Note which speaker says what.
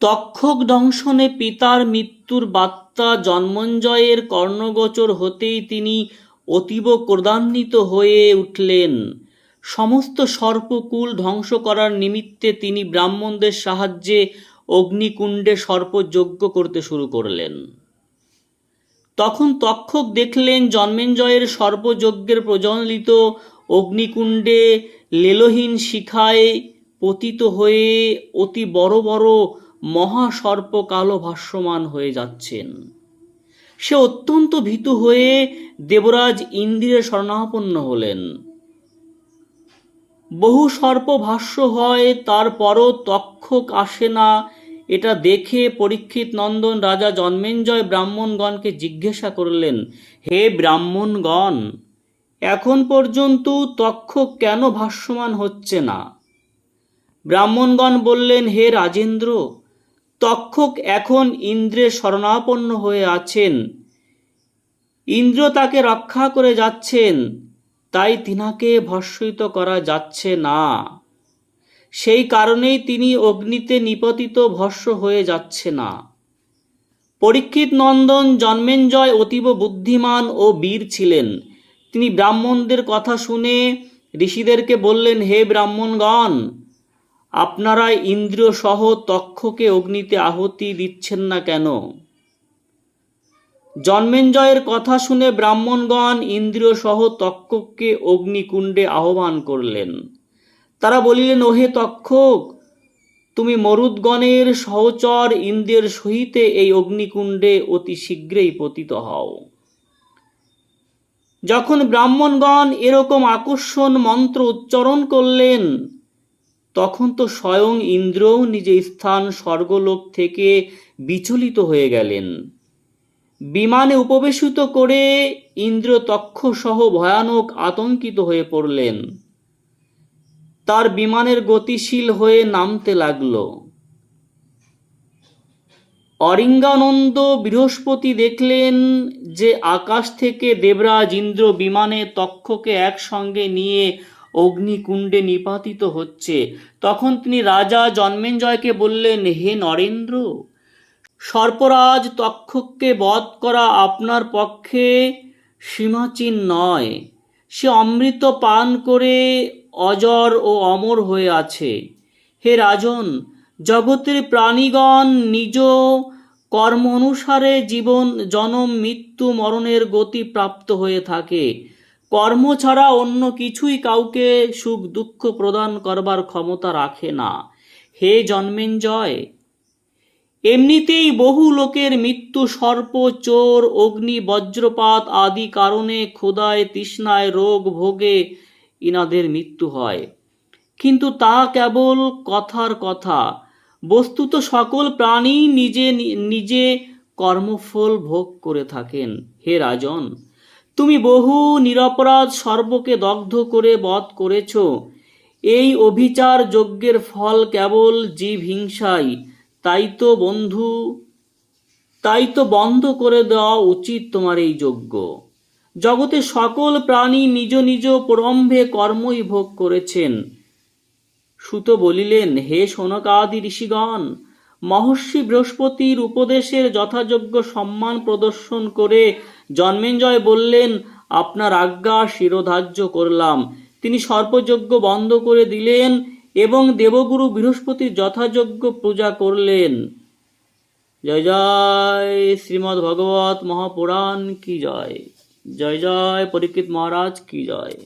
Speaker 1: তক্ষক দংশনে পিতার মৃত্যুর বার্তা জন্মঞ্জয়ের কর্ণগোচর হতেই তিনি অতীব ক্রোধান্বিত হয়ে উঠলেন। সমস্ত সর্পকুল ধ্বংস করার নিমিত্তে তিনি ব্রাহ্মণদের সাহায্যে অগ্নিকুণ্ডে সর্পযজ্ঞ করতে শুরু করলেন। তখন তক্ষক দেখলেন জন্মেঞ্জয়ের সর্পযজ্ঞের প্রজ্বলিত অগ্নিকুণ্ডে লেলহীন শিখায় পতিত হয়ে অতি বড় বড় মহাসর্প কালো ভাষ্যমান হয়ে যাচ্ছেন। সে অত্যন্ত ভীতু হয়ে দেবরাজ ইন্দ্রের শরণাপন্ন হলেন। বহু সর্প ভাষ্য হয়, তারপরও তক্ষক আসে না। এটা দেখে পরীক্ষিত নন্দন রাজা জন্মেঞ্জয় ব্রাহ্মণগণকে জিজ্ঞাসা করলেন, হে ব্রাহ্মণগণ, এখন পর্যন্ত তক্ষক কেন ভাষ্যমান হচ্ছে না? ব্রাহ্মণগণ বললেন, হে রাজেন্দ্র তক্ষক এখন ইন্দ্রের শরণাপন্ন হয়ে আছেন। ইন্দ্র তাকে রক্ষা করে যাচ্ছেন, তাই তিনাকে ভস্মিত করা যাচ্ছে না। সেই কারণেই তিনি অগ্নিতে নিপতিত ভস্য হয়ে যাচ্ছে না। পরীক্ষিত নন্দন জন্মেঞ্জয় অতীব বুদ্ধিমান ও বীর ছিলেন। তিনি ব্রাহ্মণদের কথা শুনে ঋষিদেরকে বললেন, হে ব্রাহ্মণগণ আপনারা ইন্দ্রিয় সহ তক্ষকে অগ্নিতে আহুতি দিচ্ছেন না কেন? জন্মেঞ্জয়ের কথা শুনে ব্রাহ্মণগণ ইন্দ্রিয় সহ তক্ষককে অগ্নিকুণ্ডে আহ্বান করলেন। তারা বলিলেন, ওহে তক্ষক, তুমি মরুদ্গণের সহচর ইন্দ্রের সহিতে এই অগ্নিকুণ্ডে অতি শীঘ্রই পতিত হও। যখন ব্রাহ্মণগণ এরকম আকর্ষণ মন্ত্র উচ্চারণ করলেন তখন তো স্বয়ং ইন্দ্রও নিজ স্থান স্বর্গলোক থেকে বিচলিত হয়ে গেলেন। বিমানে উপবেশিত করে ইন্দ্র তক্ষ সহ ভয়ানক আতঙ্কিত হয়ে পড়লেন। তার বিমানের গতিশীল হয়ে নামতে লাগল। অরিঙ্গানন্দ বৃহস্পতি দেখলেন যে আকাশ থেকে দেবরাজ ইন্দ্র বিমানে তক্ষকে একসঙ্গে নিয়ে অগ্নিকুণ্ডে নিপাতিত হচ্ছে। তখন তিনি রাজা জন্মেঞ্জয়কে বললেন, হে নরেন্দ্র, সর্পরাজ তক্ষককে বধ করা আপনার পক্ষে সীমাচীন নয়। সে অমৃত পান করে অজর ও অমর হয়ে আছে। হে রাজন, জগতের প্রাণীগণ নিজ কর্ম অনুসারে জীবন, জনম, মৃত্যু, মরণের গতি প্রাপ্ত হয়ে থাকে। কর্ম ছাড়া অন্য কিছুই কাউকে সুখ দুঃখ প্রদান করবার ক্ষমতা রাখে না। হে জন্মেঞ্জয়, এমনিতেই বহু লোকের মৃত্যু সর্প, চোর, অগ্নি, বজ্রপাত আদি কারণে ক্ষুদায় তৃষ্ণায়, রোগ ভোগে ইনাদের মৃত্যু হয়। কিন্তু তা কেবল কথার কথা। বস্তুত সকল প্রাণী নিজে নিজে কর্মফল ভোগ করে থাকেন। হে রাজন তুমি বহু নিরপরাধ সর্বকে দগ্ধ করে বধ করেছ। এই অভিচার যজ্ঞের ফল কেবল জীব হিংসাই। তাই তো বন্ধু, তাই তো বন্ধ করে দেওয়া উচিত তোমার এই যজ্ঞ। জগতে সকল প্রাণী নিজ নিজ প্রম্ভে কর্মই ভোগ করেছেন। সুত বলিলেন, হে সোনকাদি ঋষিগণ, মহর্ষি বৃহস্পতির উপদেশের যথাযোগ্য সম্মান প্রদর্শন করে জন্মেঞ্জয় বললেন, আপনার আজ্ঞা শিরোধার্য করলাম। তিনি সর্পযজ্ঞ বন্ধ করে দিলেন এবং দেবগুরু বৃহস্পতির যথাযোগ্য পূজা করলেন। জয় জয় শ্রীমদ্ ভগবত মহাপুরাণ, কি জয়? জয় জয় পরীক্ষিত মহারাজ, কি জয়?